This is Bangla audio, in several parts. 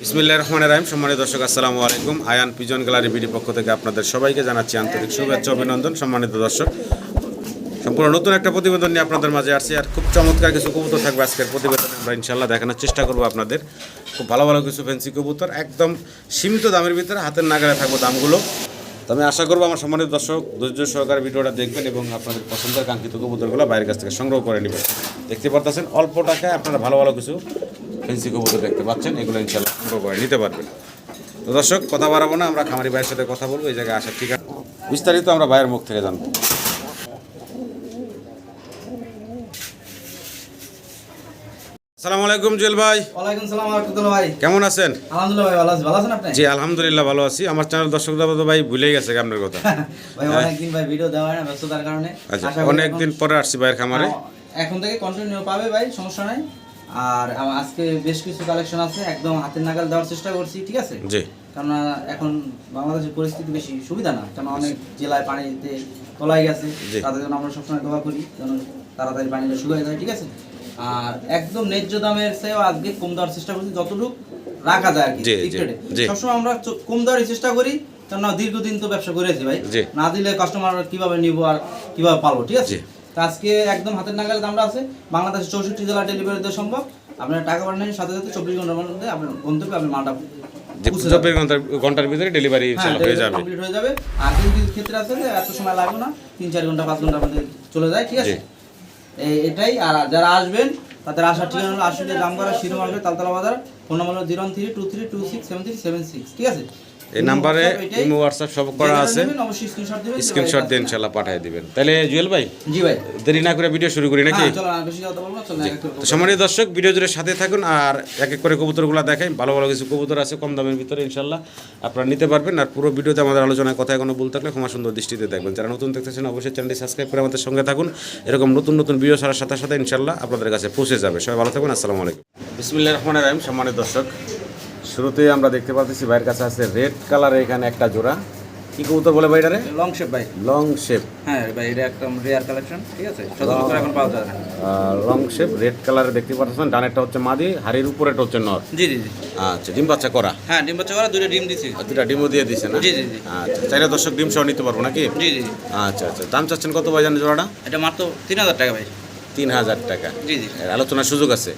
বিসমিল্লাহ রহমান রাহিম। সম্মানিত দর্শক, আসসালামু আলাইকুম। আয়ান পিজন গ্যালারি বিডি পক্ষ থেকে আপনাদের সবাইকে জানাচ্ছি আন্তরিক শুভেচ্ছা, অভিনন্দন। সম্মানিত দর্শক, সম্পূর্ণ নতুন একটা প্রতিবেদন নিয়ে আপনাদের মাঝে আসছি আর খুব চমৎকার কিছু কবুতর থাকবে আজকের প্রতিবেদন। আমরা ইনশাল্লাহ দেখানোর চেষ্টা করব আপনাদের। খুব ভালো ভালো কিছু ফ্যান্সি কবুতর, একদম সীমিত দামের ভিতরে হাতের নাগালে থাকব দামগুলো। তো আমি আশা করব আমার সম্মানিত দর্শক, ধৈর্য সহকারে ভিডিওটা দেখবেন এবং আপনাদের পছন্দের কাঙ্ক্ষিত কবুতরগুলো বাইরের কাছ থেকে সংগ্রহ করে নেবেন। দেখতে পারতেছেন, অল্প টাকায় আপনারা ভালো ভালো কিছু ফেন্সি কবুতর দেখতে পাচ্ছেন। এগুলো ইনশাল্লাহ সংগ্রহ করে নিতে পারবেন তো দর্শক কথা বাড়াবো না আমরা খামারি ভাইয়ের সাথে কথা বলব এই জায়গায় আসার ঠিক আছে বিস্তারিত আমরা ভাইয়ের মুখ থেকে জানব। আসসালামু আলাইকুম জুয়েল ভাই। ওয়ালাইকুম সালাম আবদুল্লাহ ভাই। কেমন আছেন? আলহামদুলিল্লাহ ভাই ভালো আছি ভালো আছেন আপনি? জি আলহামদুলিল্লাহ ভালো আছি। আমার চ্যানেল দর্শকরা তো ভাই ভুলেই গেছে আপনার কথা। ভাই অনেকদিন ভাই ভিডিও দেওয়া হয় না ব্যস্ততার কারণে। আচ্ছা আশা করি অনেকদিন পরে আসছি ভাইয়ের খামারে। এখন থেকে কন্টিনিউ পাবে ভাই সমস্যা নাই। আর আজকে বেশ কিছু কালেকশন আছে একদম হাতের নাগাল দেওয়ার চেষ্টা করছি ঠিক আছে? জি। কেননা এখন বাংলাদেশের পরিস্থিতি বেশি সুবিধা না কেন অনেক জেলায় পানিতে তলায় গেছে তাদের জন্য আমরা সবসময় দোয়া করি যেন তাড়াতাড়ি পানিটা শুকিয়ে যায় ঠিক আছে? আর একদম ন্যায্য দামের চেয়েও আজকে কম দেওয়ার চেষ্টা করছি যতটুকু রাখা যায় আর কি। সবসময় আমরা কম দেওয়ার চেষ্টা করি কেননা দীর্ঘদিন তো ব্যবসা করেছি ভাই। না দিলে কাস্টমার কীভাবে নিব আর কীভাবে পালবো ঠিক আছে। তো আজকে একদম হাতের নাগালে দামটা আছে। বাংলাদেশের চৌষট্টি জেলা ডেলিভারি দেওয়া সম্ভব। আপনার টাকা পাঠানোর সাথে সাথে চব্বিশ ঘণ্টার মধ্যে আপনার গন্তব্যে আপনি মালটা যে পৌঁছে যাবে। চব্বিশ ঘণ্টার ঘণ্টার ভিতরে ডেলিভারি হ্যাঁ যাবে। কমপ্লিট যাবে। আর কিছু কিছু ক্ষেত্রে আছে যে এত সময় লাগবে না তিন চার ঘণ্টা পাঁচ ঘণ্টা আমাদের চলে যায় ঠিক আছে? এটাই। আর যারা আসবেন তাদের আসার ঠিকানা হলো আশুলিয়া জামগড়া শিরো মার্কেট তালতলা বাজার। ফোন নাম্বার হলো zero three two three two six seven three seven six ঠিক আছে? এই নাম্বারে। ইমো হোয়াটসঅ্প সব করা আছে। স্ক্রিনশট দিয়ে ইনশাল্লাহ পাঠিয়ে দিবেন। তাহলে জুয়েল ভাই জি ভাই। দেরি না করে ভিডিও শুরু করি নাকি? হ্যাঁ চলো আর বেশি কথা বলব না, চলো এক এক তো সম্মানিত দর্শক ভিডিও জুড়ে সাথে থাকুন আর এক এক করে কবুতরগুলো দেখাই। ভালো ভালো কিছু কবুতর আছে কম দামের ভিতরে ইনশাল্লাহ আপনারা নিতে পারবেন। আর পুরো ভিডিওতে আমাদের আলোচনায় কথা কোনো ভুল থাকলে ক্ষমা সুন্দর দৃষ্টিতে দেখবেন। যারা নতুন দেখতেছেন অবশ্যই চ্যানেলটি সাবস্ক্রাইব করে আমাদের সঙ্গে থাকুন। এরকম নতুন নতুন ভিডিও ছাড়ার সাথে সাথে ইনশাল্লাহ আপনাদের কাছে পৌঁছে যাবে। সবাই ভালো থাকুন আসসালামু আলাইকুম। বিসমিল্লাহ রহমান রাহিম সম্মানিত দর্শক। শুরুতেই আমরা দেখতে পাচ্ছি ভাইয়ের কাছে আছে রেড কালারের এখানে একটা জোড়া। কি কবুতর বলে ভাই এটারে? লং শেপ ভাই। লং শেপ হ্যাঁ ভাই এটা একদম রেয়ার কালেকশন ঠিক আছে? সাধারণত এখন পাওয়া যায় না লং শেপ রেড কালারে দেখতে পাচ্ছেন ডানেরটা হচ্ছে মাদি হাড়ির উপরে উপরেটা হচ্ছে নর। জি জি জি। আচ্ছা ডিম বাচ্চা করা? হ্যাঁ ডিম বাচ্চা করা দুটো ডিম দিছি। আর দুটা ডিমও দিয়ে দিছে না? জি, জি, জি। আচ্ছা চাইলে দর্শক ডিম সহ নিতে পারব নাকি? জি জি। আচ্ছা আচ্ছা দাম চাচ্ছেন কত ভাই জানেন জোড়াটা? এটা মাত্র তিন হাজার টাকা ভাই। তিন হাজার টাকা। জি জি। আলোচনার সুযোগ আছে।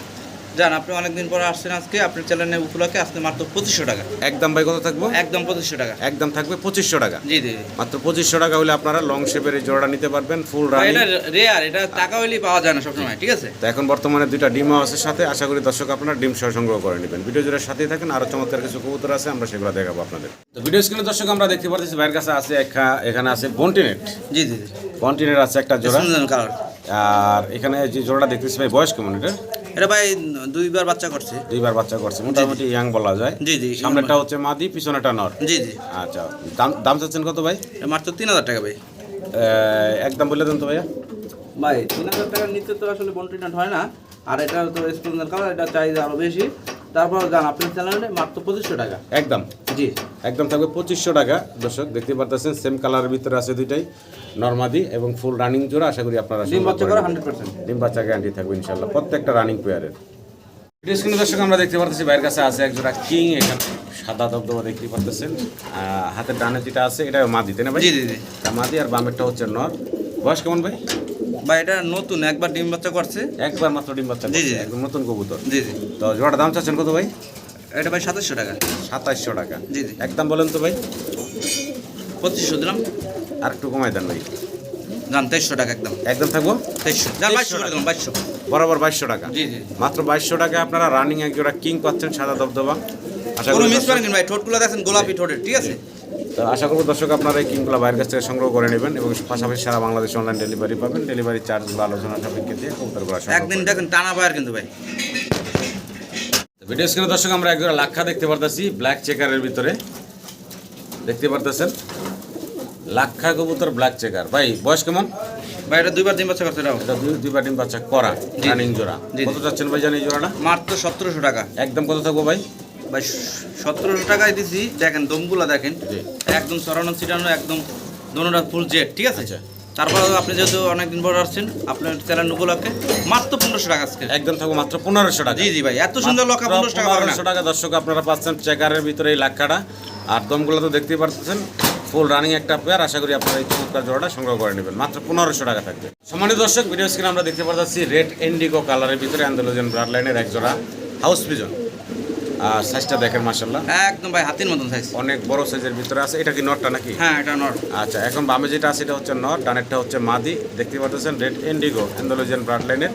জান আপনি অনেকদিন পরে আসছেন আজকে আপনার চ্যানেলের উপলক্ষে আজকে মাত্র পঁচিশশো টাকা। একদম ভাই কত থাকব? একদম পঁচিশশো টাকা। একদম থাকবে পঁচিশশো টাকা। জি জি। মাত্র পঁচিশশো টাকা হলে আপনারা লং শেপের এই জোড়াটা নিতে পারবেন ফুল রানিং এটা রেয়ার এটা টাকা হইলেই পাওয়া যায় না সবসময় ঠিক আছে? তো এখন বর্তমানে দুইটা ডিমও আছে সাথে আশা করি দর্শক আপনারা ডিম সহ সংগ্রহ করে নেবেন। ভিডিও জুড়ে সাথেই থাকেন আরও চমৎকার কিছু কবুতর আছে আমরা সেগুলো দেখাবো আপনাদের। তো ভিডিও স্ক্রিনে দর্শক আমরা দেখতে পাচ্ছি ভাইয়ের কাছে আছে এখা- এখানে আছে বন্টিনেট জি জি বন্টিনের আছে একটা জোড়া। কালার আর এখানে যে জোড়াটা দেখতেছি ভাই বয়স কেমন এটা এটা ভাই দুইবার বাচ্চা করছে। দুইবার বাচ্চা করছে মোটামুটি ইয়াং বলা যায়। জি জি সামনেটা হচ্ছে মাদি পিছনেটা নর। জি জি। আচ্ছা দাম দাম চাচ্ছেন কত ভাই? মাত্র তিন হাজার টাকা ভাই। একদম বলে দেন তো ভাইয়া। ভাই তিন হাজার টাকার নিচে তো আসলে বন্টিনেট হয় না। আর এটা তো স্প্লেন্ডার কালার এটা চাহিদা আরও বেশি। তারপর জান আপনার চ্যানেলে মাত্র পঁচিশশো টাকা। একদম। জি একদম থাকবে পঁচিশশো টাকা দর্শক দেখতে পারতেছেন সেম কালারের ভিতরে আছে দুইটাই নর্মাদি এবং ফুল রানিং জোড়া আশা করি আপনারা ডিম বাচ্চা করে হান্ড্রেড পার্সেন্ট ডিম বাচ্চা গ্যারান্টি থাকবে ইনশাল্লাহ প্রত্যেকটা রানিং পেয়ারের ভিডিও স্ক্রিনে দর্শক আমরা দেখতে পারতেছি ভাইয়ের কাছে আছে এক জোড়া কিং এখানে সাদা দবদবা দেখতে পারতেছেন। হাতের ডানে যেটা আছে এটা মাদি তাই না ভাই? জি জি মাদি আর বামেরটা হচ্ছে নর। বয়স কেমন ভাই? ভাই এটা নতুন একবার ডিম বাচ্চা করছে। একবার মাত্র ডিম বাচ্চা জি, জি। একদম নতুন কবুতর। জি জি। তো জোড়াটা দাম চাচ্ছেন কত ভাই? এটা ভাই সাতাশশো টাকা। সাতাইশশো টাকা। জি জি। একদম বলেন তো ভাই। পঁচিশশো দিলাম। আর একটু কমাই দেন ভাই। যান তেইশশো টাকা একদম। একদম থাকব? তেইশশো। বাইশশো দিলাম বাইশশো। বরাবর বাইশশো টাকা। জি জি। মাত্র বাইশশো টাকা আপনারা রানিং এক জোড়া কিং পাচ্ছেন সাদা দবদবা। আশা করি মিস করেন ভাই ঠোঁটগুলো দেখেন গোলাপি ঠোঁটের ঠিক আছে? তো আশা করব দর্শক আপনারা এই কিংগুলো বাইরের কাছ থেকে সংগ্রহ করে নেবেন এবং পাশাপাশি সারা বাংলাদেশ অনলাইন ডেলিভারি পাবেন। ডেলিভারি চার্জগুলো আলোচনা সাপেক্ষে দিয়ে কবুতরগুলো একদিন দেখেন টানা পায়ার কিন্তু ভাই। ভিডিও স্ক্রিনে দর্শক আমরা এক জোড়া লাক্ষা দেখতে পারতেছি ব্ল্যাক চেকারের ভিতরে। দেখতে পারতেছেন? লাক্ষা কবুতর ব্ল্যাক চেকার ভাই বয়স কেমন? ভাই এটা দুইবার ডিম বাচ্চা করছে এটাও এটা দুই দুইবার ডিম বাচ্চা করা রানিং জোড়া। কত চাচ্ছেন ভাই জানি এই জোড়াটা? মাত্র সতেরোশো টাকা। একদম কত থাকব ভাই? ভাই সতেরোশো টাকায় দিছি দেখেন দমগুলা দেখেন। একদম ছিটানো একদম দোনোটা ফুল জেট ঠিক আছে? আচ্ছা। তারপরে আপনি যেহেতু অনেকদিন পর আসছেন আপনার চ্যানেল উপলক্ষে মাত্র পনেরোশো টাকা আজকে। একদম থাকব মাত্র পনেরোশো টাকা। জি জি ভাই এত সুন্দর লক্ষা পনেরোশো টাকা পনেরোশো টাকা দর্শক আপনারা পাচ্ছেন চেকারের ভিতরে এই লাক্ষাটা। আর দমগুলো তো দেখতেই পাচ্ছেন ফুল রানিং একটা পেয়ার আশা করি আপনারা এই চমৎকার জোড়াটা সংগ্রহ করে নেবেন। মাত্র পনেরোশো টাকা থাকবে। সম্মানিত দর্শক ভিডিও স্ক্রিনে আমরা দেখতে পাচ্ছি রেড ইন্ডিগো কালারের ভিতরে অ্যান্ডোলোজেন ব্লাড লাইনের এক জোড়া হাউস পিজন আর সাইজটা দেখেন মাশাল্লাহ একদম ভাই হাতির মতন সাইজ অনেক বড় সাইজের ভিতরে আছে। এটা কি নটটা নাকি? হ্যাঁ এটা নট আচ্ছা এখন বামে যেটা আছে এটা হচ্ছে নট ডানেরটা হচ্ছে মাদি। দেখতে পাচ্ছেন রেড ইন্ডিগো অ্যান্ডোলোজেন ব্রাড লাইনের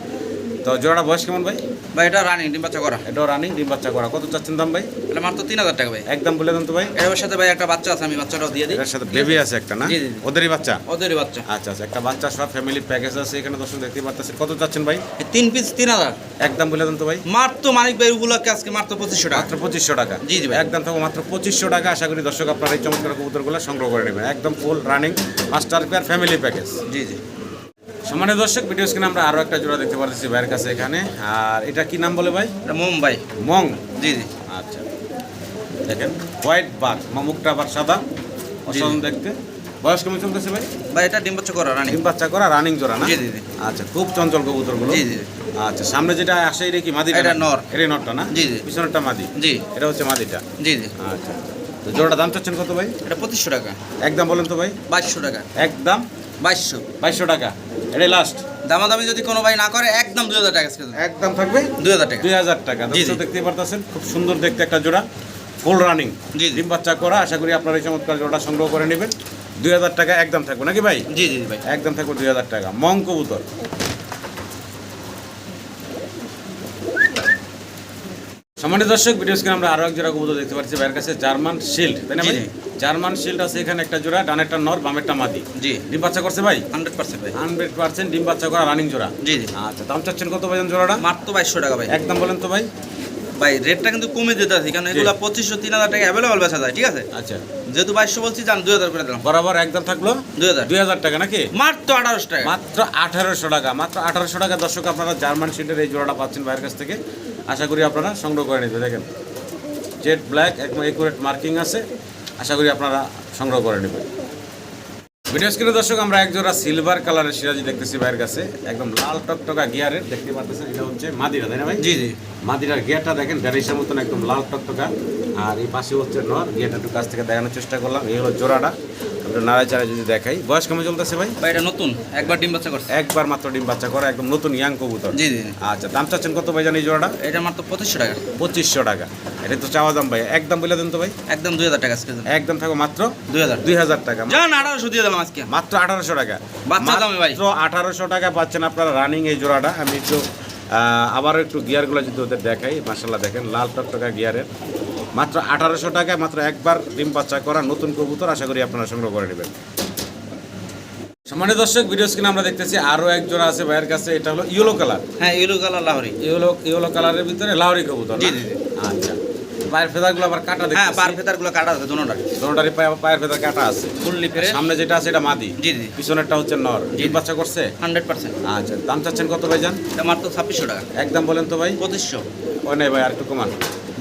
তো জোড়াটা বয়স কেমন ভাই? ভাই এটা রানিং ডিম বাচ্চা করা। এটা রানিং ডিম বাচ্চা করা। কত চাচ্ছেন দাম ভাই? এটা মাত্র তিন হাজার টাকা ভাই। একদম বলে দেন তো ভাই। এর সাথে ভাই একটা বাচ্চা আছে আমি বাচ্চাটাও দিয়ে দিই। এটার সাথে বেবি আছে একটা না। ওদেরই বাচ্চা? ওদেরই বাচ্চা। আচ্ছা আচ্ছা একটা বাচ্চা সব ফ্যামিলি প্যাকেজ আছে এখানে দর্শক দেখতে পাচ্ছেন কত চাচ্ছেন ভাই? এই তিন পিস তিন হাজার। একদম বলে দেন তো ভাই। মাত্র মানিক ভাই উপলক্ষে আজকে মাত্র পঁচিশশো টাকা। মাত্র পঁচিশশো টাকা। জি, জি ভাই। একদম থাকব মাত্র পঁচিশশো টাকা। আশা করি দর্শক আপনারা এই চমৎকার কবুতরগুলো সংগ্রহ করে নেবেন। একদম full running master pair family package জি জি। সম্মানীয় দর্শক ভিডিও স্ক্রিনে আমরা আরও একটা জোড়া দেখতে পাচ্ছি ভাইয়ের কাছে এখানে। আর এটা কি নাম বলে ভাই? এটা মুম্বাই মং জি জি। আচ্ছা। দেখেন হোয়াইট বার মুখটা আবার সাদা অসাধারণ দেখতে। বয়স কেমন চলতেছে ভাই? ভাই এটা ডিম বাচ্চা করা রানিং। ডিম বাচ্চা করা রানিং জোড়া না? জি, জি, জি। আচ্ছা খুব চঞ্চল কবুতরগুলো। জি, জি। আচ্ছা সামনে যেটা আসে এটা কি মাদি এটা নর। এটা নরটা না? জি, জি। পিছনেরটা মাদি। জি। এটা হচ্ছে মাদিটা। জি জি। আচ্ছা। তো জোড়াটা দাম চাচ্ছেন কত ভাই? এটা পঁচিশশো টাকা। একদম বলেন তো ভাই। বাইশশো টাকা। একদম বাইশশো। বাইশশো টাকা। এটাই লাস্ট দামাদামি যদি কোনো ভাই না করে একদম দুই হাজার টাকা আজকে একদম থাকবে? দুই হাজার টাকা। দুই হাজার টাকা। দেখতে পারতেছেন খুব সুন্দর দেখতে একটা জোড়া। ফুল রানিং জি। ডিম বাচ্চা করা আশা করি আপনারা এই চমৎকার জোড়াটা সংগ্রহ করে নেবেন। দুই হাজার টাকা একদম থাকবে। নাকি ভাই? জি জি জি ভাই। একদম থাকবে দুই হাজার টাকা। মং কবুতর। সম্মানিত দর্শক ভিডিও স্ক্রিনে আমরা আরও এক জোড়া কবুতর দেখতে পাচ্ছি ভাইয়ের কাছে জার্মান শিল্ড তাই না ভাই? জার্মান শিল্ড আছে এখানে একটা জোড়া ডানেরটা নর বামেরটা মাদি। জি। ডিম বাচ্চা করছে ভাই? হান্ড্রেড পার্সেন্ট ভাই। হান্ড্রেড পার্সেন্ট ডিম বাচ্চা করা রানিং জোড়া। জি জি। আচ্ছা দাম চাচ্ছেন কত ভাইজান জোড়াটা? মাত্র বাইশশো টাকা ভাই। একদম বলেন তো ভাই। ভাই রেটটা কিন্তু কমে যেতে আছে কারণ এগুলো পঁচিশশো তিন হাজার টাকা অ্যাভেলেবল বেচা যায় ঠিক আছে? আচ্ছা। যেহেতু বাইশশো বলছি যান দুই হাজার করে দিলাম। বরাবর একদম থাকল? দুই হাজার। দুই হাজার টাকা নাকি? মাত্র আঠারোশো টাকা। মাত্র আঠারোশো টাকা মাত্র আঠারোশো টাকা দর্শক আপনারা জার্মান শিল্ডের এই জোড়াটা পাচ্ছেন বাইরের কাছ থেকে। আশা করি আপনারা সংগ্রহ করে নেবেন দেখেন। জেড ব্ল্যাক একদম একুরেট মার্কিং আছে আশা করি আপনারা সংগ্রহ করে নেবেন। ভিডিও স্ক্রিনে দর্শক আমরা এক জোড়া সিলভার কালারের সিরাজি দেখতেছি ভাইয়ের কাছে একদম লাল টকটকা গিয়ারের দেখতে পাচ্ছেন এটা হচ্ছে মাদিরা তাই না ভাই? জি জি। মাদিরার গিয়ারটা দেখেন ব্যারিসের মতন একদম লাল টকটকা আর এই পাশে হচ্ছে নর গিয়ারটা একটু কাছ থেকে দেখানোর চেষ্টা করলাম এই হলো জোড়াটা। একটু নাড়াচাড়া যদি দেখাই। বয়স কেমন চলতেছে ভাই? ভাই এটা নতুন। একবার ডিম বাচ্চা করছে। একবার মাত্র ডিম বাচ্চা করা একদম নতুন ইয়াং কবুতর। জি জি আচ্ছা দাম চাচ্ছেন কত ভাই জানি এই জোড়াটা? এটা মাত্র পঁচিশশো টাকা। পঁচিশশো টাকা। এটা তো চাওয়া দাম ভাই। একদম বলে দেন তো ভাই। একদম দুই হাজার টাকা একদম থাকো মাত্র দুই হাজার। দুই হাজার টাকা। আঠারোশো দিয়ে দিলাম আজকে। মাত্র আঠারোশো টাকা। বাচ্চা দামে ভাই। মাত্র আঠারোশো টাকা পাচ্ছেন আপনারা রানিং এই জোড়াটা। আমি একটু আহ, আবারও একটু গিয়ারগুলো যদি ওদের দেখাই মাসাল্লাহ দেখেন লাল টকটকা গিয়ারের মাত্র আঠারোশো টাকায় মাত্র একবার ডিম বাচ্চা করা নতুন কবুতর আশা করি আপনারা সংগ্রহ করে নেবেন। সম্মানিত দর্শক ভিডিও স্ক্রিনে আমরা দেখতেছি আরও একজন আছে ভাইয়ের কাছে এটা হলো ইয়েলো কালার। হ্যাঁ ইউলো কালার লাহরি। ইয়েলো ইয়েলো কালারের ভিতরে লাউরি কবুতর? জি, জি। আচ্ছা। পায়ের ফেদারগুলো আবার কাটা হ্যাঁ কাটা আছে দোনোটারই পায়ের ফেদার কাটা আছে। ফুললি ফেরে সামনে যেটা আছে এটা মাদি। জি জি। পিছনেরটা হচ্ছে নর। ডিম বাচ্চা করছে? Hundred percent. আচ্ছা দাম চাচ্ছেন কত ভাই যান এটা মাত্র ছাব্বিশশো টাকা। একদম বলেন তো ভাই। পঁচিশশো। ওই নেই ভাই আর একটু কমান।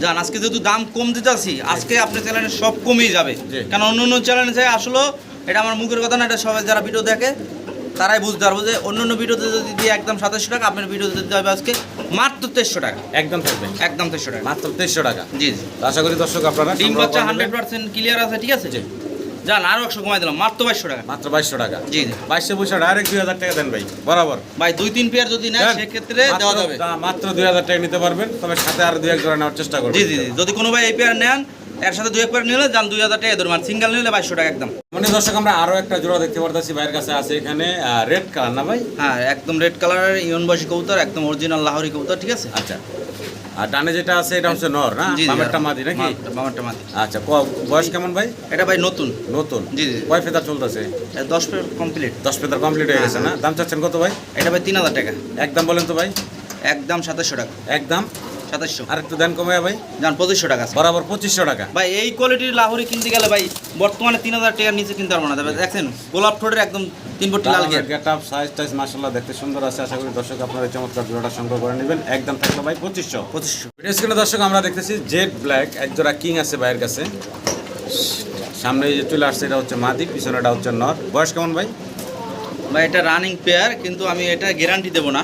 জান আজকে যেহেতু দাম কম দিতেছি আজকে আপনার চ্যানেলে সব কমেই যাবে। কারণ অন্য অন্য চ্যানেলে যায় আসলো এটা আমার মুখের কথা না এটা সবাই যারা ভিডিও দেখে তারাই বুঝতে পারব যে অন্য অন্য ভিডিওতে যদি দিয়ে একদম সাতাশশো টাকা আপনার ভিডিওতে দিতে হবে আজকে মাত্র তেইশশো টাকা। একদম থাকবে। একদম তেইশশো টাকা। মাত্র তেইশশো টাকা। জি জি। আশা করি দর্শক আপনারা ডিম বাচ্চা হান্ড্রেড পার্সেন্ট ক্লিয়ার আছে ঠিক আছে? জি। জান আরও একশো কমাই দিলাম মাত্র বাইশশো টাকা। মাত্র বাইশশো টাকা। জি বাইশশো পয়সা ডাইরেক্ট দুই হাজার টাকা দেন ভাই বরাবর। ভাই দুই তিন পেয়ার যদি নেয় সেক্ষেত্রে দেওয়া যাবে। মাত্র দুই হাজার টাকা নিতে পারবেন তবে সাথে আর দুই এক জোড়া নেওয়ার চেষ্টা করবেন। জি জি যদি কোনো ভাই এই পেয়ার নেন এর সাথে দুই এক পেয়ার নিলে যান দুই হাজার টাকা আর সিঙ্গেল নিলে বাইশশো টাকা একদম। মানে দর্শক আমরা আরও একটা জোড়া দেখতে পারতেছি ভাইয়ের কাছে আছে এখানে রেড কালার না ভাই? হ্যাঁ একদম রেড কালারের ইউন বয়সী কবুতর একদম অরিজিনাল লাহোরি কবুতর ঠিক আছে? আচ্ছা। আর ডানে যেটা আছে এটা হচ্ছে নর না? বামেরটা মাদি নাকি? বামেরটা মাদি। আচ্ছা বয়স কেমন ভাই? এটা ভাই নতুন। নতুন? জি জি। কয় ফেদার চলতেছে? দশ পেয়ার কমপ্লিট দশ ফেদার কমপ্লিট হয়ে গেছে না? দাম চাচ্ছেন কত ভাই? এটা ভাই তিন হাজার টাকা। একদম বলেন তো ভাই। একদম সাতাশশো টাকা। একদম সাতাশশো আর একটু দেন কমে ভাই। যান পঁচিশশো টাকা বরাবর পঁচিশশো টাকা। ভাই এই কোয়ালিটির লাহোরি কিনতে গেলে ভাই বর্তমানে তিন হাজার টাকার নিচে কিনতে পারব না। তবে দেখছেন গোলাপ ঠোঁটের একদম তিন ফুট লাল গেট আপ সাইজ টাইজ মাসাল্লাহ দেখতে সুন্দর আছে। আশা করি দর্শক আপনারা চমৎকার জোড়াটা সংগ্রহ করে নেবেন। একদম থাকল ভাই পঁচিশশো। পঁচিশশো। ভিডিও স্ক্রিনে দর্শক আমরা দেখতেছি জেড ব্ল্যাক এক জোড়া কিং আছে ভাইয়ের কাছে। সামনে যে চলে আসছে এটা হচ্ছে মাদি পিছনেটা হচ্ছে নর। বয়স কেমন ভাই? ভাই এটা রানিং পেয়ার কিন্তু আমি এটা গ্যারান্টি দেবো না।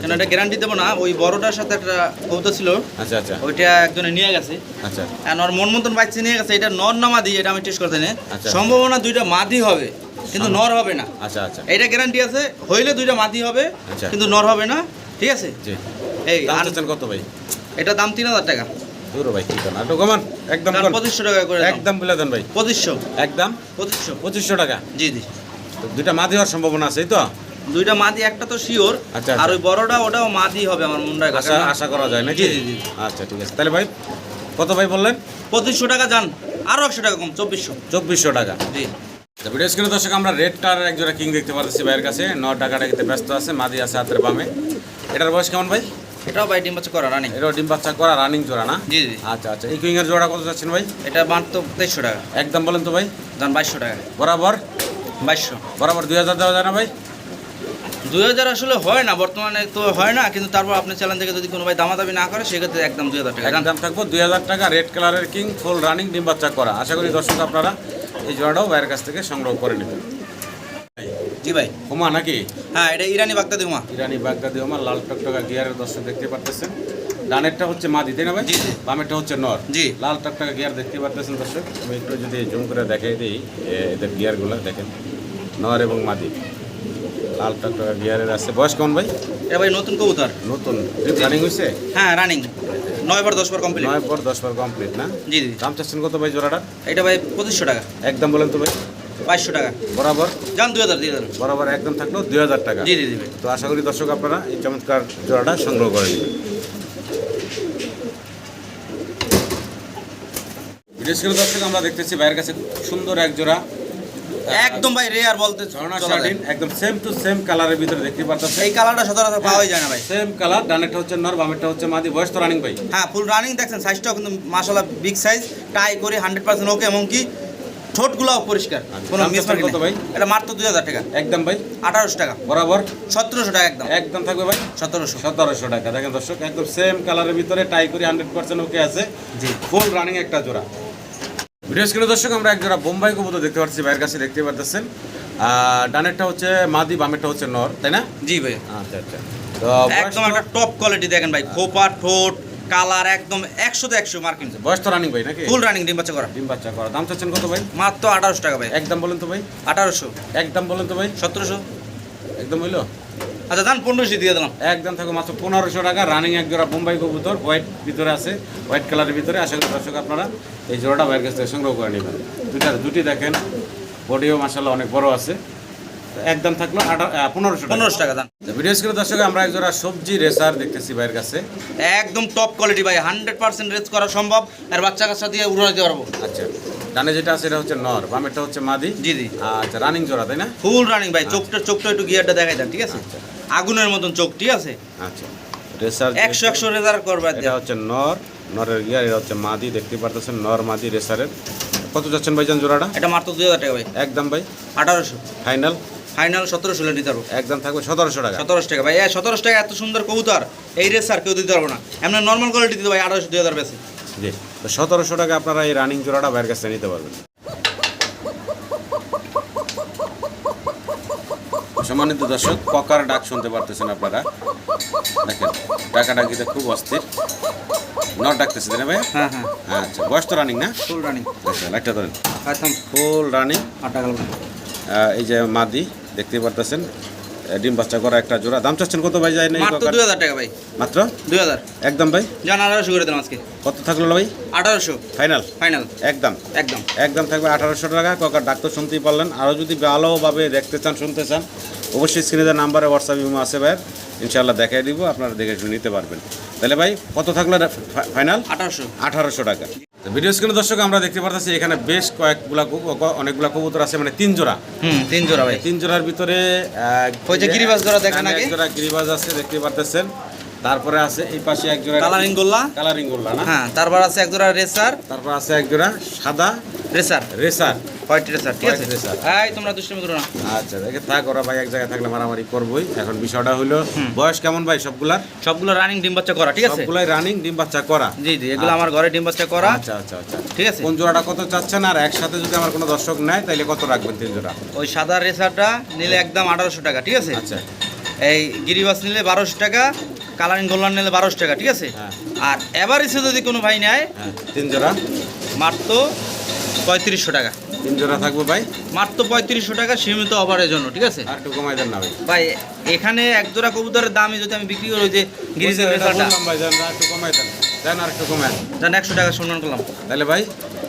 কেন এটা গ্যারান্টি দেবো না ওই বড়টার সাথে একটা ছিল। আচ্ছা আচ্ছা। ওইটা একজনে নিয়ে গেছে। আচ্ছা। আর ওর মন মতন নিয়ে গেছে এটা নর না মাদি এটা আমি টেস্ট করতে নেই আচ্ছা। সম্ভাবনা দুইটা মাদি হবে কিন্তু নর হবে না। আচ্ছা আচ্ছা। এটা গ্যারান্টি আছে হইলে দুইটা মাদি হবে আচ্ছা। কিন্তু নর হবে না। ঠিক আছে? জি। এই আর কত ভাই? এটা দাম তিন হাজার টাকা। দূর ভাই কি করেন কমান একদম পঁচিশশো টাকা করে একদম বলে দেন ভাই। পঁচিশশো। একদম? পঁচিশশো। পঁচিশশো টাকা? জি জি। দুইটা মাদি হওয়ার সম্ভাবনা আছে তো? দুইটা মাদি একটা তো শিওর আচ্ছা, আর আচ্ছা। ওই বড়টা ওটাও মাদি হবে আমার মনে হয় আশা আশা করা যায় নাকি? জি, জি, জি। আচ্ছা ঠিক আছে। তাহলে ভাই কত ভাই বললেন? পঁচিশশো টাকা যান আরও একশো টাকা কম চব্বিশশো। চব্বিশশো টাকা। জি। তো ভিডিও স্ক্রিনে দর্শক আমরা রেড টার একজোড়া কিং দেখতে পাচ্ছি ভাইয়ের কাছে। ন টাকা টাকাতে ব্যস্ত আছে মাদি আছে হাতের বামে। এটার বয়স কেমন ভাই? এটাও বাই ডিম বাচ্চা করা রানিং এটাও ডিম বাচ্চা করা রানিং জোড়া না? জি জি। আচ্ছা আচ্ছা। এই কিং এর জোড়া কত যাচ্ছেন ভাই? এটা মাত্র তেইশশো টাকা। একদম বলেন তো ভাই। যান বাইশশো টাকা। বরাবর? বাইশশো। বরাবর দুই হাজার দেওয়া যায় না ভাই? দুই হাজার আসলে হয় না বর্তমানে তো হয় না কিন্তু তারপর আপনি চ্যানেল থেকে যদি কোনো ভাই দামাদামি না করে সেক্ষেত্রে একদম দুই হাজার টাকা একদম থাকব দুই হাজার টাকা রেড কালারের কিং ফুল রানিং ডিম বাচ্চা করা। আশা করি দর্শক আপনারা এই জোড়াটাও ভাইয়ের কাছ থেকে সংগ্রহ করে নেবেন। জি ভাই। হুমা নাকি? হ্যাঁ এটা ইরানি বাগদাদি হুমা। ইরানি বাগদাদি আমার লাল টকটকা গিয়ারের দর্শক দেখতে পারতেছেন। ডানেরটা হচ্ছে মাদি তাই না ভাই? জি। বামেরটা হচ্ছে নর। জি। লাল টকটকা গিয়ার দেখতে পারতেছেন দর্শক। আমি একটু যদি জুম করে দেখাই দিই এদের গিয়ারগুলো দেখেন। নর এবং মাদি। লাল টকটকা আছে। বয়স কেমন ভাই? এটা ভাই নতুন কবুতর। নতুন। রানিং হয়েছে হ্যাঁ রানিং নয় বার দশ বার কমপ্লিট নয় পর দশ বার কমপ্লিট না? জি জি। দাম চাচ্ছেন কত ভাই জোড়াটা? এটা ভাই পঁচিশশো টাকা। একদম বলেন তো ভাই। বাইশশো টাকা। বরাবর? যান দুই হাজার হাজার বরাবর একদম থাকল দুই হাজার টাকা। জি জি জি তো আশা করি দর্শক আপনারা এই চমৎকার জোড়াটা সংগ্রহ করে নেবেন। ভিডিও স্ক্রিনে দর্শক আমরা দেখতেছি ভাইয়ের কাছে সুন্দর এক জোড়া। একদম ভাই রেয়ার বলতে ঝর্ণা শার্টিন একদম সেম টু সেম কালারের ভিতরে দেখতে পারতেছে এই কালারটা সচরাচর পাওয়াই যায় না ভাই। সেম কালার ডানেরটা হচ্ছে নর বামেরটা হচ্ছে মাদি। বয়স তো রানিং ভাই। হ্যাঁ ফুল রানিং দেখছেন সাইজটাও কিন্তু মাসালা বিগ সাইজ টাই করে হান্ড্রেড পার্সেন্ট ওকে এমনকি ঠোঁটগুলোও পরিষ্কার। আচ্ছা, কোনো দাম মিস কত? ভাই? এটা মাত্র দুই হাজার টাকা। একদম ভাই। আঠারোশো টাকা। বরাবর? সতেরোশো টাকা একদম। একদম থাকবে ভাই? সতেরোশো। সতেরোশো টাকা। দেখেন দর্শক একদম সেম কালারের ভিতরে টাই করে হান্ড্রেড পার্সেন্ট ওকে আছে। জি। ফুল রানিং একটা জোড়া। ভিডিও স্ক্রিনে দর্শক আমরা এক জোড়া বোম্বাই কবুতর দেখতে পাচ্ছি বাইরের কাছে দেখতে পারতেছেন। ডানেরটা হচ্ছে মাদি বামেরটা হচ্ছে নর তাই না? জি ভাই। আচ্ছা আচ্ছা। তো একদম একটা টপ কোয়ালিটি দেখেন ভাই খোপা ঠোঁট কালার একদম একশোতে একশো মার্কিং বয়স তো রানিং ভাই নাকি? ফুল রানিং ডিম বাচ্চা করা। ডিম বাচ্চা করা। দাম চাচ্ছেন কত ভাই? মাত্র আঠারোশো টাকা ভাই। একদম বলেন তো ভাই। আঠারোশো। একদম বলেন তো ভাই। সতেরোশো। একদম হইল? আচ্ছা দান পনেরোশো দিয়ে দিলাম। একদম থাকবে মাত্র পনেরোশো টাকা। রানিং এক জোড়া বোম্বাই কবুতর হোয়াইট ভিতরে আছে হোয়াইট কালারের ভিতরে। আশা করি দর্শক আপনারা এই জোড়াটা ভাইয়ের কাছ থেকে সংগ্রহ করে নেবেন। দুইটা দুটি দেখেন বডিও মাসাল্লাহ অনেক বড় আছে। একদম থাকল পনেরোশো পনেরোশো টাকা দান ভিডিও স্ক্রিনে দর্শক আমরা এক জোড়া সবজি রেসার দেখতেছি ভাইয়ের কাছে। একদম টপ কোয়ালিটি ভাই হান্ড্রেড পার্সেন্ট রেস করা সম্ভব। আর বাচ্চা কাচ্চা দিয়ে উড়ে দিতে পারব। আচ্ছা। ডানে যেটা আছে এটা হচ্ছে নর বামেরটা হচ্ছে মাদি। জি জি। আচ্ছা রানিং জোড়া তাই না? ফুল রানিং ভাই চোখটা চোখটা একটু গিয়ারটা দেখাই দেন ঠিক আছে? আচ্ছা। আগুনের মতন চোখ ঠিক আছে? আচ্ছা। রেসার একশো একশো রেজার করবে এটা হচ্ছে নর নরের গিয়ার এটা হচ্ছে মাদি দেখতে পারতেছেন নর মাদি রেসারের কত যাচ্ছেন ভাইজান জোড়াটা? এটা মাত্র দুই হাজার টাকা ভাই। একদম ভাই। আঠারোশো। ফাইনাল ফাইনাল সতেরোশো নিতে পারব। একদম থাকবে সতেরোশো টাকা। সতেরোশো টাকা ভাই। সতেরোশো টাকা এত সুন্দর কবুতর। এই রেসার কেউ দিতে পারব না। এমনি নর্মাল কোয়ালিটি দিতে ভাই আঠারোশো দুই হাজার বেশি। জি। তো সতেরোশো টাকা আপনারা এই রানিং জোড়াটা বাইরের কাছে নিতে পারবেন। সম্মানিত দর্শক পকার ডাক শুনতে পারতেছেন আপনারা। দেখেন ডাকাডাকিতে খুব অস্থির। নট ডাকতেছে না ভাই হ্যাঁ হ্যাঁ। আচ্ছা বয়স তো রানিং না? ফুল রানিং আচ্ছা লাইটটা ধরেন। ফুল রানিং আট টাকা এই যে মাদি দেখতে পারতেছেন। ডিম বাচ্চা করা একটা জোড়া। দাম চাচ্ছেন কত ভাই? যায় না মাত্র পকার? দুই হাজার টাকা ভাই। মাত্র? দুই হাজার। একদম ভাই? জান আঠারোশো করে দেন আজকে। কত থাকল ভাই? আঠারোশো। ফাইনাল? ফাইনাল। একদম? একদম। একদম থাকবে আঠারোশো টাকা। ককার ডাক্তার শুনতেই পারলেন। আরও যদি ভালোভাবে দেখতে চান শুনতে চান অবশ্যই স্ক্রিনে নাম্বারে হোয়াটসঅ্যাপ ইমো আছে ভাই ইনশাল্লাহ দেখাই দিব আপনারা দেখে শুনে নিতে পারবেন। তাহলে ভাই কত থাকল ফাইনাল? আঠারোশো। আঠারোশো টাকা। ভিডিও স্ক্রিনে দর্শক আমরা দেখতে পারতেছি এখানে বেশ কয়েকগুলা অনেকগুলা কবুতর আছে মানে তিন জোড়া। হুম তিন জোড়া ভাই। তিন জোড়ার ভিতরে ওই যে গিরিবাজ জোড়া দেখেন আগে? এক জোড়া গিরিবাজ আছে দেখতে পারতেছেন। তারপরে আছে এই পাশে এক জোড়া কালারিং গোল্লা? কালারিং গোল্লা না? হ্যাঁ তারপর আছে এক জোড়া রেসার। তারপর আছে এক জোড়া সাদা রেসার। রেসার। হোয়াইট রেসার ঠিক আছে। এই তোমরা দুষ্টুমি করো না। আচ্ছা দেখে থাক ওরা ভাই এক জায়গায় থাকলে মারামারি করবোই। এখন বিষয়টা হলো বয়স কেমন ভাই সবগুলার সবগুলো রানিং ডিম বাচ্চা করা ঠিক আছে? সবগুলাই রানিং ডিম বাচ্চা করা। জি জি এগুলো আমার ঘরে ডিম বাচ্চা করা। আচ্ছা আচ্ছা আচ্ছা। ঠিক আছে? কোন জোড়াটা কত চাচ্ছেন? আর একসাথে যদি আমার কোনো দর্শক নেয় তাহলে কত রাখবেন তিন জোড়া? ওই সাদা রেসারটা নিলে একদম আঠারোশো টাকা ঠিক আছে? আচ্ছা। এই গিরিবাস নিলে বারোশো টাকা কালারিং গোল্লার নিলে বারোশো টাকা ঠিক আছে? হ্যাঁ। আর এভারেজে যদি কোনো ভাই নেয় হ্যাঁ তিন জোড়া। মাত্র পঁয়ত্রিশশো টাকা। তিন জোড়া থাকবে ভাই? মাত্র পঁয়ত্রিশশো টাকা সীমিত অফারের জন্য ঠিক আছে? আর একটু কমাই দেন না ভাই। ভাই এখানে এক জোড়া কবুতরের দামই যদি আমি বিক্রি করি যে গিরিজের এটা ভাই দেন একটু কমাই দেন। দেন আর একটু কমাই। দেন একশো টাকা সম্মান করলাম। তাহলে ভাই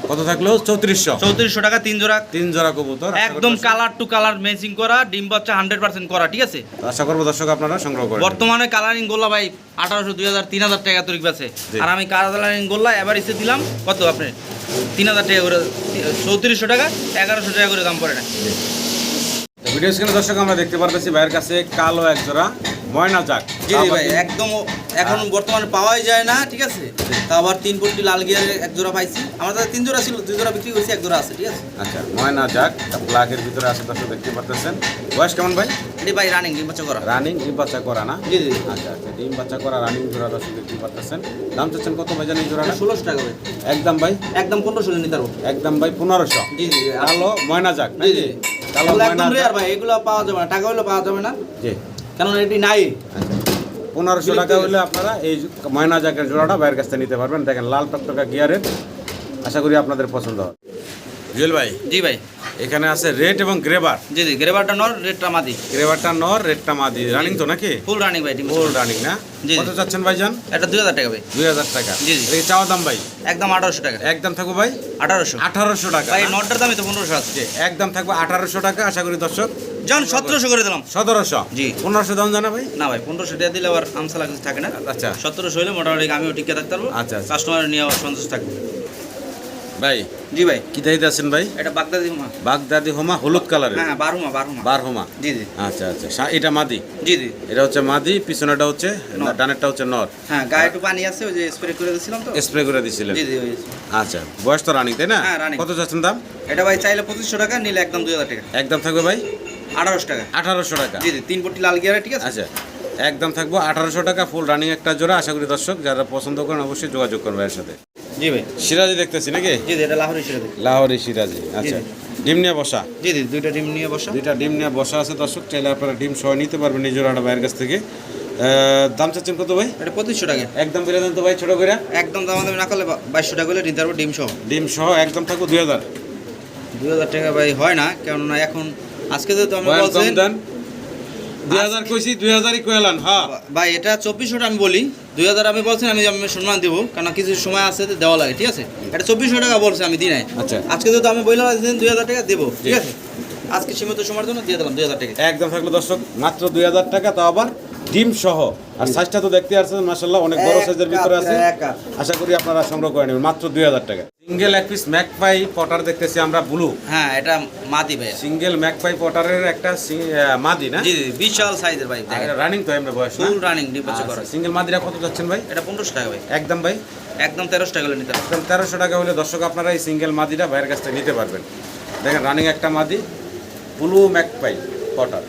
কত থাকল? চৌত্রিশশো। চৌত্রিশশো টাকা তিন জোড়া। তিন জোড়া কবুতর একদম কালার টু কালার ম্যাচিং করা ডিম বাচ্চা হান্ড্রেড পার্সেন্ট করা ঠিক আছে? আশা করব দর্শক আপনারা সংগ্রহ করেন বর্তমানে কালারিং গোল্লা ভাই আঠারোশো দুই হাজার তিন হাজার টাকা তৈরি আছে আর আমি কালারিং গোল্লা এবার ইসে দিলাম। কত আপনি? তিন হাজার টাকা করে চৌত্রিশশো টাকা এগারোশো টাকা করে দাম পড়ে না। ভিডিও স্ক্রিনে দর্শক আমরা দেখতে পারতেছি ভাইয়ের কাছে কালো একজোড়া ময়না যাক জি জি ভাই? একদম এখন বর্তমানে পাওয়াই যায় না ঠিক আছে? তা আবার তিন পট্টি লাল গিয়ারের এক জোড়া পাইছি। আমার কাছে তিন জোড়া ছিল দুই জোড়া বিক্রি করছি এক জোড়া আছে ঠিক আছে? আচ্ছা ময়না যাক ব্ল্যাকের ভিতরে আছে দর্শক দেখতে পারতেছেন। বয়স কেমন ভাই? এটি ভাই রানিং ডিম বাচ্চা করা। রানিং ডিম বাচ্চা করা না? জি জি আচ্ছা আচ্ছা ডিম বাচ্চা করা রানিং জোড়া দর্শক দেখতে পারতেছেন। দাম চাচ্ছেন কত ভাই জানি জোড়াটা? ষোলোশো টাকা ভাই। একদম ভাই? একদম পনেরোশো নিতে পারব। একদম ভাই পনেরোশো। জি জি কালো ময়না যাক জি জি। কালো ময়না একদম রেয়ার ভাই এগুলো পাওয়া যাবে না টাকা হলে পাওয়া যাবে না। জি। কেননা এটি নাই। আচ্ছা। পনেরোশো টাকা হলে আপনারা এই ময়না জাকের জোড়াটা বাইরের কাছ থেকে নিতে পারবেন। দেখেন লাল টকটকা গিয়ারের আশা করি আপনাদের পছন্দ হবে। জুয়েল ভাই। জি ভাই। এখানে আছে রেড এবং গ্রেবার। জি জি গ্রেভারটা নর রেটটা মাদি। গ্রেবারটা নর রেডটা মাদি। রানিং তো নাকি? ফুল রানিং ভাই ফুল রানিং না? জি। কত চাচ্ছেন ভাইজান? এটা দুই হাজার টাকা ভাই। দুই হাজার টাকা। জি, জি। এই চাওয়া দাম ভাই? একদম আঠারোশো টাকা। একদম থাকব ভাই? আঠারোশো। আঠারোশো টাকা। ভাই নটটার দামই তো পনেরোশো আছে। একদম থাকব আঠারোশো টাকা আশা করি দর্শক। জন সতেরোশো করে দিলাম। সতেরোশো? জি। পনেরোশো দাম জানা ভাই? না ভাই পনেরোশো টাকা দিলে আবার আমসালা কিছু থাকে না। আচ্ছা। সতেরোশো হলে মোটামুটি আমিও টিকে থাকতে পারব। আচ্ছা, আচ্ছা। কাস্টমার নিয়ে সন্তোষ থাকবে। ভাই জি ভাই। কি দায়িত্ব আছেন ভাই? এটা বাগদাদি হুমা। বাগদাদি হোমা হলুদ কালারের। হ্যাঁ বারহুমা বারহুমা? জি জি। আচ্ছা আচ্ছা। এটা মাদি? জি জি। এটা হচ্ছে মাদি পিছনেটা হচ্ছে নর। ডানেরটা হচ্ছে নর। হ্যাঁ গায়ে একটু পানি আছে ওই যে স্প্রে করে দিয়েছিলাম তো। স্প্রে করে দিছিলেন জি জি আচ্ছা বয়স তো রানিং তাই না? হ্যাঁ, কত চাচ্ছেন দাম? এটা ভাই চাইলে পঁচিশশো টাকা নিলে একদম দুই হাজার টাকা। একদম থাকবে ভাই? আঠারোশো টাকা। আঠারোশো টাকা। জি জি তিন পট্টি লাল গিয়ারে ঠিক আছে? আচ্ছা একদম থাকব আঠারোশো টাকা ফুল রানিং একটা জোড়া। আশা করি দর্শক যারা পছন্দ করেন অবশ্যই যোগাযোগ করবে এর সাথে। জি ভাই। সিরাজি দেখতেছি নাকি? জি এটা লাহোর দিই লাহোরি সিরাজি আচ্ছা। ডিম নিয়ে বসা? জি জি দুইটা ডিম নিয়ে বসা। দুইটা ডিম নিয়ে বসা আছে দর্শক। চাইলে আপনারা ডিম সহ নিতে পারবেন নিজের জোড়াটা বাইরের কাছ থেকে। দাম চাচ্ছেন কত ভাই? এটা পঁচিশশো টাকা। একদম বেড়ে দেন তো ভাই ছোট করে। একদম দাম দামি না করলে বাইশশো টাকা হলে নিতে পারব ডিম সহ। ডিম সহ একদম থাকব দুই হাজার। দুই হাজার টাকা ভাই হয় না কেননা এখন আজকে যেহেতু আমি বলছেন দুই হাজার কইছি দুই হাজারই কইলাম হ্যাঁ। ভাই এটা চব্বিশশোটা আমি বলি। দুই হাজার আমি বলছেন আমি আমি সম্মান দেবো কারণ কিছু সময় আছে তো দেওয়া লাগে ঠিক আছে? এটা চব্বিশশো টাকা বলছে আমি দিই নাই। আচ্ছা। আজকে যেহেতু আমি বললাম দুই হাজার টাকা দেবো ঠিক আছে? আজকে সীমিত সময়ের জন্য দিয়ে দিলাম দুই হাজার টাকা। একদম থাকল দর্শক মাত্র দুই হাজার টাকা তো আবার ডিম সহ। আর সাইজটা তো দেখতে আসছেন মাসাল্লাহ অনেক বড় সাইজের ভিতরে আছে। আশা করি আপনারা সংগ্রহ করে নেবেন মাত্র দুই হাজার টাকা। সিঙ্গেল এক পিস ম্যাকপাই পটার দেখতেছি আমরা ব্লু হ্যাঁ এটা মাদি ভাই। সিঙ্গেল ম্যাকপাই পটারের একটা সি- মাদি না? জি জি বিশাল সাইজের ভাই রানিং তো এমনি বয়স ফুল রানিং বাচ্চা করা। সিঙ্গেল মাদিরা কত যাচ্ছেন ভাই? এটা পনেরোশো টাকা ভাই। একদম ভাই? একদম তেরোশো টাকা হলে নিতে পারব একদম তেরোশো টাকা হলে দর্শক আপনারা এই সিঙ্গেল মাদিটা ভাইয়ের কাছ থেকে নিতে পারবেন। দেখেন রানিং একটা মাদি ব্লু ম্যাকপাই পটার